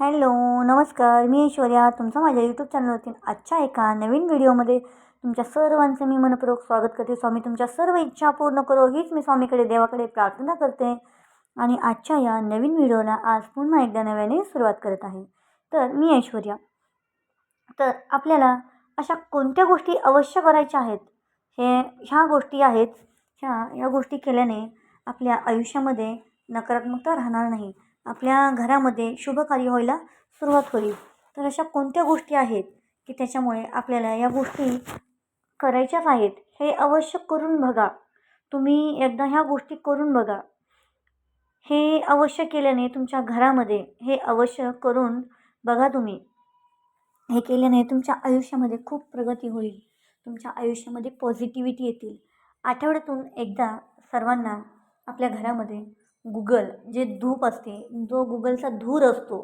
Hello नमस्कार. मी ऐश्वर्या. तुमचं माझ्या यूट्यूब चॅनलवरती आजच्या एका नवीन व्हिडिओमध्ये तुमच्या सर्वांचं मी मनपूर्वक स्वागत करते. स्वामी तुमच्या सर्व इच्छा पूर्ण करो. हीच मी स्वामीकडे देवाकडे प्रार्थना करते. आणि आजच्या या नवीन व्हिडिओला आज पुन्हा एकदा नव्याने सुरुवात करत आहे. तर मी ऐश्वर्या. तर आपल्याला अशा कोणत्या गोष्टी अवश्य करायच्या आहेत? हे ह्या गोष्टी आहेत. ह्या या गोष्टी केल्याने आपल्या आयुष्यामध्ये नकारात्मकता राहणार नाही. आपल्या घरामध्ये शुभकार्य व्हायला सुरुवात होईल. तर अशा कोणत्या गोष्टी आहेत की त्याच्यामुळे आपल्याला या गोष्टी करायच्याच आहेत हे अवश्य करून बघा. तुम्ही एकदा ह्या गोष्टी करून बघा. हे अवश्य केल्याने तुमच्या घरामध्ये हे अवश्य करून बघा तुम्ही. हे केल्याने तुमच्या आयुष्यामध्ये खूप प्रगती होईल. तुमच्या आयुष्यामध्ये पॉझिटिव्हिटी येतील. आठवड्यातून एकदा सर्वांना आपल्या घरामध्ये गुगल जे धूप असते जो गुगलचा धूर असतो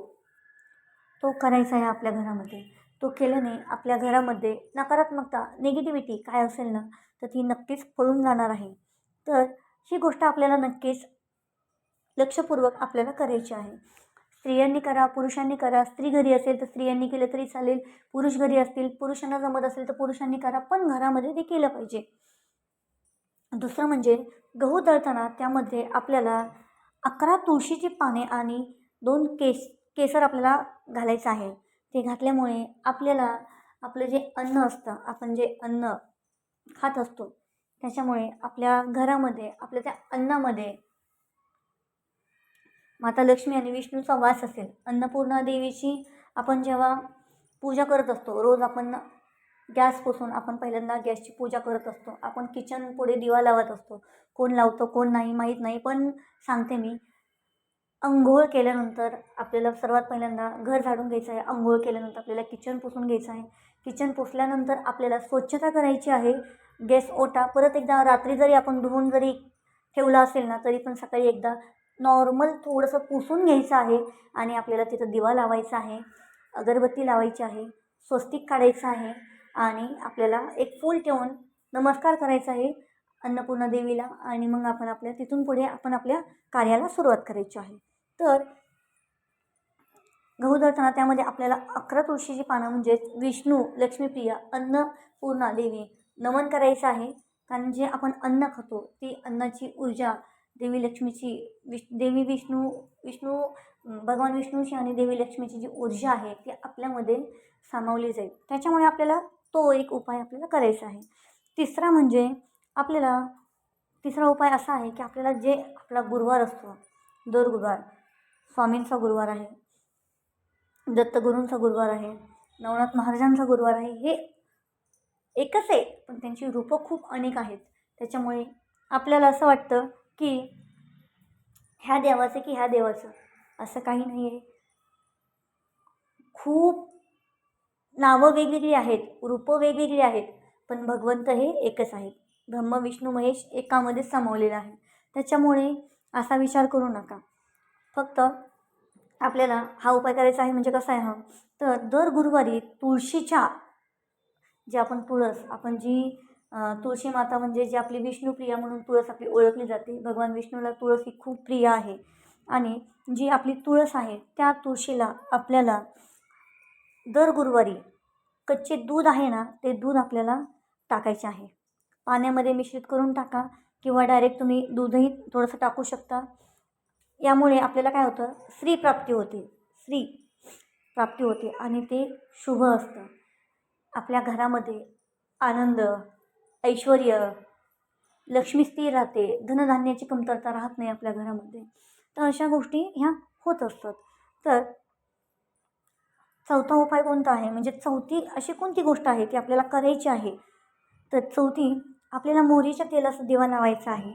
तो करायचा आहे आपल्या घरामध्ये. तो केल्याने आपल्या घरामध्ये नकारात्मकता निगेटिव्हिटी काय असेल ना तर ती नक्कीच पळून जाणार आहे. तर ही गोष्ट आपल्याला नक्कीच लक्षपूर्वक आपल्याला करायची आहे. स्त्रियांनी करा पुरुषांनी करा. स्त्री घरी असेल तर स्त्रियांनी केलं तरी चालेल. पुरुष घरी असतील पुरुषांना जमत असेल तर पुरुषांनी करा. पण घरामध्ये ते केलं पाहिजे. दुसरं म्हणजे गहू दळताना त्यामध्ये आपल्याला अकरा तुळशीची पाने आणि दोन केस केसर आपल्याला घालायचं आहे. ते घातल्यामुळे आपल्याला आपलं जे अन्न असतं आपण जे अन्न खात असतो त्याच्यामुळे आपल्या घरामध्ये आपल्या त्या अन्नामध्ये माता लक्ष्मी आणि विष्णूचा वास असेल. अन्नपूर्णा देवीची आपण जेव्हा पूजा करत असतो रोज आपण गॅस पुसून आपण पहिल्यांदा गॅसची पूजा करत असतो. आपण किचन पुढे दिवा लावत असतो. कोण लावतो कोण नाही माहीत नाही. पण सांगते मी अंघोळ केल्यानंतर आपल्याला सर्वात पहिल्यांदा घर झाडून घ्यायचं आहे अंघोळ केल्यानंतर आपल्याला किचन पुसून घ्यायचं आहे. किचन पुसल्यानंतर आपल्याला स्वच्छता करायची आहे. गॅस ओटा परत एकदा रात्री जरी आपण धुवून जरी ठेवला असेल ना तरी पण सकाळी एकदा नॉर्मल थोडंसं पुसून घ्यायचं आहे आणि आपल्याला तिथं दिवा लावायचा आहे. अगरबत्ती लावायची आहे. स्वस्तिक काढायचं आहे. आणि आपल्याला एक फूल ठेवून नमस्कार करायचा आहे अन्नपूर्णा देवीला. आणि मग आपण आपल्या तिथून पुढे आपण आपल्या कार्याला सुरुवात करायची आहे. तर गहू दळताना त्यामध्ये आपल्याला अकरा तुळशीची पानं म्हणजेच विष्णू लक्ष्मीप्रिया अन्नपूर्णा देवी नमन करायचं आहे. कारण जे आपण अन्न खातो ती अन्नाची ऊर्जा देवी लक्ष्मीची विष देवी विष्णू विष्णू भगवान विष्णूची आणि देवी लक्ष्मीची जी ऊर्जा आहे ती आपल्यामध्ये सामावली जाईल. त्याच्यामुळे आपल्याला तो एक उपाय आपल्याला करायचा आहे. तिसरा म्हणजे आपल्याला तिसरा उपाय असा आहे की आपल्याला जे आपला गुरुवार असतो दर गुरुवार स्वामींचा गुरुवार आहे दत्तगुरूंचा गुरुवार आहे नवनाथ महाराजांचा गुरुवार आहे हे एकच आहे पण त्यांची रूपं खूप अनेक आहेत. त्याच्यामुळे आपल्याला असं वाटतं की ह्या देवाचं की ह्या देवाचं असं काही नाही आहे खूप नावं वेगवेगळी आहेत रूपं वेगवेगळी आहेत पण भगवंत हे एकच आहेत. ब्रह्म विष्णू महेश एकामध्येच सामावलेलं आहे त्याच्यामुळे असा विचार करू नका. फक्त आपल्याला हा उपाय करायचा आहे म्हणजे कसा आहे हा? तर दर गुरुवारी तुळशीच्या जे आपण तुळस आपण जी तुळशी माता म्हणजे जी आपली विष्णुप्रिया म्हणून तुळस आपली ओळखली जाते भगवान विष्णूला तुळस ही खूप प्रिय आहे. आणि जी आपली तुळस आहे त्या तुळशीला आपल्याला दर गुरुवारी कच्चे दूध आहे ना ते दूध आपल्याला टाकायचे आहे. पाण्यामध्ये मिश्रित करून टाका किंवा डायरेक्ट तुम्ही दूधही थोडंसं टाकू शकता. यामुळे आपल्याला काय होतं? स्त्री प्राप्ती होते. स्त्री प्राप्ती होते आणि ते शुभ असतं. आपल्या घरामध्ये आनंद ऐश्वर लक्ष्मी स्थिर राहते. धनधान्याची कमतरता राहत नाही आपल्या घरामध्ये. तर अशा गोष्टी ह्या होत असतात. तर चौथा उपाय कोणता आहे? म्हणजे चौथी अशी कोणती गोष्ट आहे ती आपल्याला करायची आहे? तर चौथी आपल्याला मोहरीच्या तेलाचा दिवा लावायचा आहे.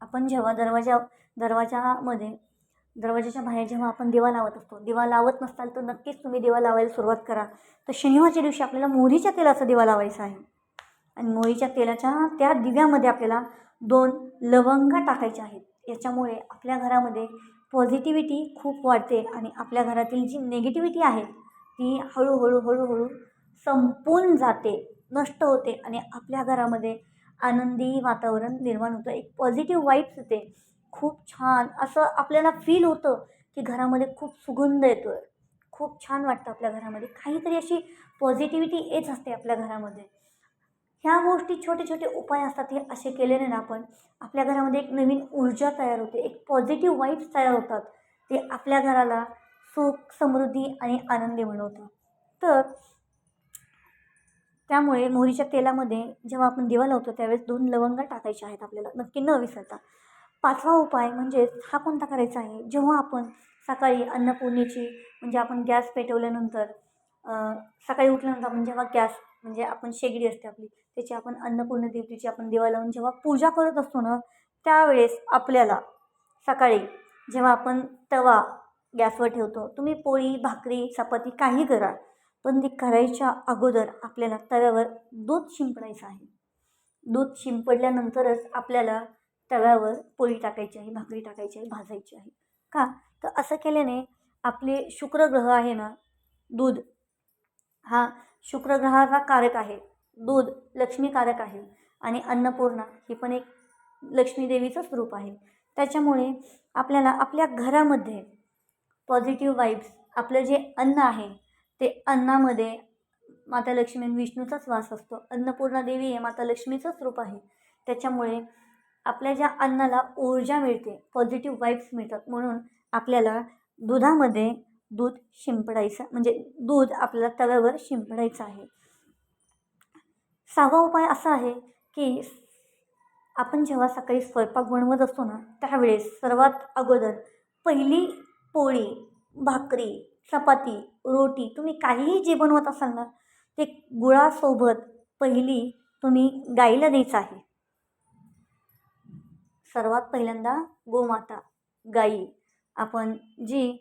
आपण जेव्हा दरवाजा दरवाजामध्ये दरवाजाच्या बाहेर जेव्हा आपण दिवा लावत असतो दिवा लावत नसताल तर नक्कीच तुम्ही दिवा लावायला सुरुवात करा. तर शनिवारच्या दिवशी आपल्याला मोहरीच्या तेलाचा दिवा लावायचा आहे. आणि मोहरीच्या तेलाच्या त्या दिव्यामध्ये आपल्याला दोन लवंगा टाकायच्या आहेत. याच्यामुळे आपल्या घरामध्ये पॉझिटिव्हिटी खूप वाढते आणि आपल्या घरातील जी निगेटिव्हिटी आहे ती हळूहळू हळूहळू संपून जाते नष्ट होते आणि आपल्या घरामध्ये आनंदी वातावरण निर्माण होतं. एक पॉझिटिव्ह वाईब्स येते. खूप छान असं आपल्याला फील होतं की घरामध्ये खूप सुगंध येतो आहे खूप छान वाटतं आपल्या घरामध्ये. काहीतरी अशी पॉझिटिव्हिटी येत असते आपल्या घरामध्ये. ह्या गोष्टी छोटे छोटे उपाय असतात हे असे केल्याने ना आपण. आपल्या घरामध्ये एक नवीन ऊर्जा तयार होते एक पॉझिटिव्ह वाईब्स तयार होतात. ते आपल्या घराला सुख समृद्धी आणि आनंदी बनवतं. तर त्यामुळे मोहरीच्या तेलामध्ये जेव्हा आपण दिवा लावतो त्यावेळेस दोन लवंगा टाकायच्या आहेत आपल्याला नक्की न विसरता. पाचवा उपाय म्हणजेच हा कोणता करायचा आहे? जेव्हा आपण सकाळी अन्नपूर्णेची म्हणजे आपण गॅस पेटवल्यानंतर सकाळी उठल्यानंतर आपण जेव्हा गॅस म्हणजे आपण शेगडी असते आपली त्याची आपण अन्नपूर्ण देवतेची आपण दिवा लावून जेव्हा पूजा करत असतो ना त्यावेळेस आपल्याला सकाळी जेव्हा आपण तवा गॅसवर ठेवतो तुम्ही पोळी भाकरी चपाती काही करा पण ती करायच्या अगोदर आपल्याला तव्यावर दूध शिंपडायचं आहे. दूध शिंपडल्यानंतरच आपल्याला तव्यावर पोळी टाकायची आहे भाकरी टाकायची आहे भाजायची आहे. का? तर असं केल्याने आपले शुक्रग्रह आहे ना दूध हा शुक्रग्रहाचा कारक आहे. दूध लक्ष्मीकारक आहे आणि अन्नपूर्णा ही पण एक लक्ष्मी देवीचं स्वरूप आहे. त्याच्यामुळे आपल्याला आपल्या घरामध्ये पॉझिटिव्ह वाईब्स आपलं जे अन्न आहे ते अन्नामध्ये माता लक्ष्मी आणि विष्णूचाच वास असतो. अन्नपूर्णा देवी हे माता लक्ष्मीचंच रूप आहे. त्याच्यामुळे आपल्या ज्या अन्नाला ऊर्जा मिळते पॉझिटिव्ह वाईब्स मिळतात म्हणून आपल्याला दुधामध्ये दूध शिंपडायचं म्हणजे दूध आपल्याला तव्यावर शिंपडायचं आहे. सहावा उपाय असा आहे की आपण जेव्हा सकाळी स्वयंपाक बनवत असतो ना त्यावेळेस सर्वात अगोदर पहिली पोळी भाकरी चपाती रोटी तुम्ही काहीही जे बनवत असाल ना ते गुळासोबत पहिली तुम्ही गाईला द्यायचं आहे. सर्वात पहिल्यांदा गोमाता गाई. आपण जी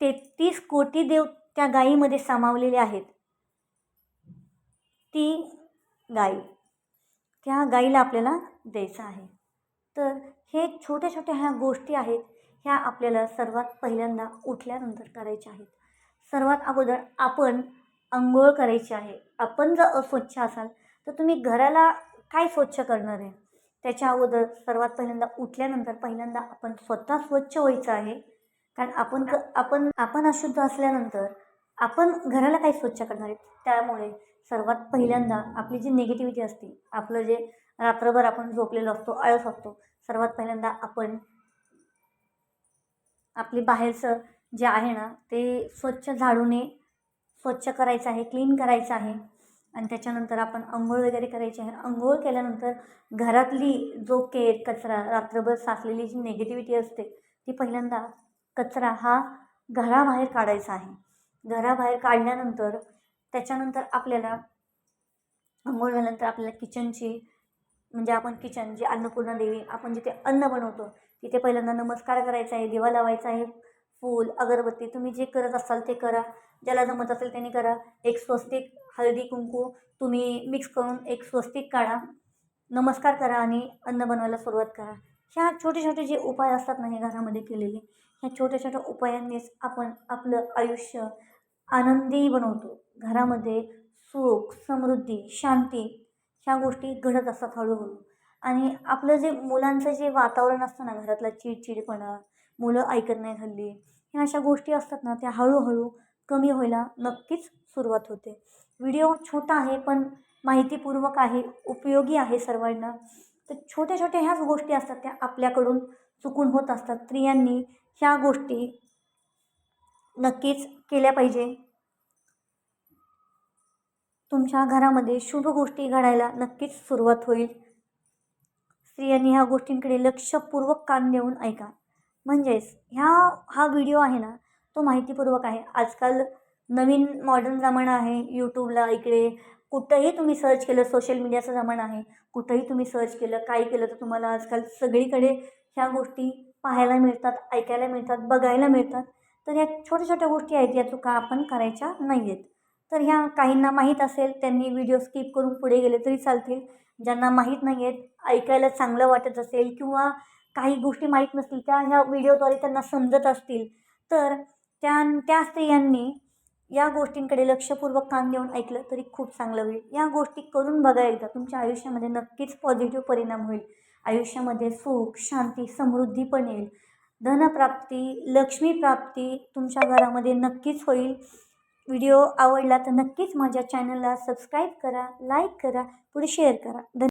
तेहतीस कोटी देव त्या गाईमध्ये सामावलेले आहेत ती गाई. त्या गाईला आपल्याला द्यायचं आहे. तर हे छोट्या छोट्या ह्या गोष्टी आहेत ह्या आपल्याला सर्वात पहिल्यांदा उठल्यानंतर करायच्या आहेत. सर्वात अगोदर आपण आंघोळ करायची आहे. आपण जर अस्वच्छ असाल तर तुम्ही घराला काय स्वच्छ करणार आहे? त्याच्या अगोदर सर्वात पहिल्यांदा उठल्यानंतर पहिल्यांदा आपण स्वतः स्वच्छ व्हायचं आहे. कारण आपण क आपण आपण अशुद्ध असल्यानंतर आपण घराला काय स्वच्छ करणार आहे? त्यामुळे सर्वात पहिल्यांदा आपली जी निगेटिव्हिटी असते आपलं जे रात्रभर आपण झोपलेलो असतो आळस असतो सर्वात पहिल्यांदा आपण आपली बाहेरचं जे आहे ना ते स्वच्छ झाडूने स्वच्छ करायचं आहे क्लीन करायचं आहे. आणि त्याच्यानंतर आपण आंघोळ वगैरे करायची आहे. आंघोळ केल्यानंतर घरातली जो केर कचरा रात्रभर साचलेली जी निगेटिव्हिटी असते ती पहिल्यांदा कचरा हा घराबाहेर काढायचा आहे. घराबाहेर काढल्यानंतर त्याच्यानंतर आपल्याला आंघोळ झाल्यानंतर आपल्याला किचनची म्हणजे आपण किचन जी अन्नपूर्णा देवी आपण जिथे अन्न बनवतो तिथे पहिल्यांदा नमस्कार करायचा आहे दिवा लावायचा आहे फूल अगरबत्ती तुम्ही जे करत असाल ते करा. ज्याला जमत असेल त्याने करा. एक स्वस्तिक हळदी कुंकू तुम्ही मिक्स करून एक स्वस्तिक काढा. नमस्कार करा आणि अन्न बनवायला सुरुवात करा. ह्या छोटे छोटे जे उपाय असतात ना हे घरामध्ये केलेले ह्या छोट्या छोट्या उपायांनीच आपण आपलं आयुष्य आनंदी बनवतो. घरामध्ये सुख समृद्धी शांती ह्या गोष्टी घडत असतात हळूहळू. आणि आपलं जे मुलांचं जे वातावरण असतं ना घरातला चिडचिडपणा मुलं ऐकत नाही हल्ली ह्या अशा गोष्टी असतात ना त्या हळूहळू कमी व्हायला नक्कीच सुरुवात होते. व्हिडिओ छोटा आहे पण माहितीपूर्वक आहे उपयोगी आहे सर्वांना. तर छोट्या छोट्या ह्याच गोष्टी असतात त्या आपल्याकडून चुकून होत असतात. स्त्रियांनी ह्या गोष्टी नक्कीच केल्या पाहिजे. तुमच्या घरामध्ये शुभ गोष्टी घडायला नक्कीच सुरुवात होईल. स्त्रियांनी ह्या गोष्टींकडे लक्षपूर्वक कान देऊन ऐका. म्हणजेच ह्या हा व्हिडिओ आहे ना तो माहितीपूर्वक आहे. आजकाल नवीन मॉडर्न जमाना आहे. यूट्यूबला इकडे कुठंही तुम्ही सर्च केलं सोशल मीडियाचा जमाना आहे. कुठंही तुम्ही सर्च केलं काय केलं तर तुम्हाला आजकाल सगळीकडे ह्या गोष्टी पाहायला मिळतात ऐकायला मिळतात बघायला मिळतात. तर या छोट्या छोट्या गोष्टी आहेत या चुका आपण करायच्या नाही आहेत तर ह्या काहींना माहीत असेल त्यांनी व्हिडिओ स्किप करून पुढे गेले तरी चालतील. ज्यांना माहीत नाही आहेत ऐकायला चांगलं वाटत असेल किंवा काही गोष्टी माहीत नसतील त्या ह्या व्हिडिओद्वारे त्यांना समजत असतील. तर त्या त्या स्त्रियांनी या गोष्टींकडे लक्षपूर्वक कान देऊन ऐकलं तरी खूप चांगलं होईल. या गोष्टी करून बघा एकदा तुमच्या आयुष्यामध्ये नक्कीच पॉझिटिव्ह परिणाम होईल. आयुष्यामध्ये सुख शांती समृद्धी पण येईल. धनप्राप्ती लक्ष्मीप्राप्ती तुमच्या घरामध्ये नक्कीच होईल. व्हिडिओ आवडला तर नक्कीच माझ्या चॅनलला सबस्क्राईब करा लाईक करा पुढे शेअर करा. धन्य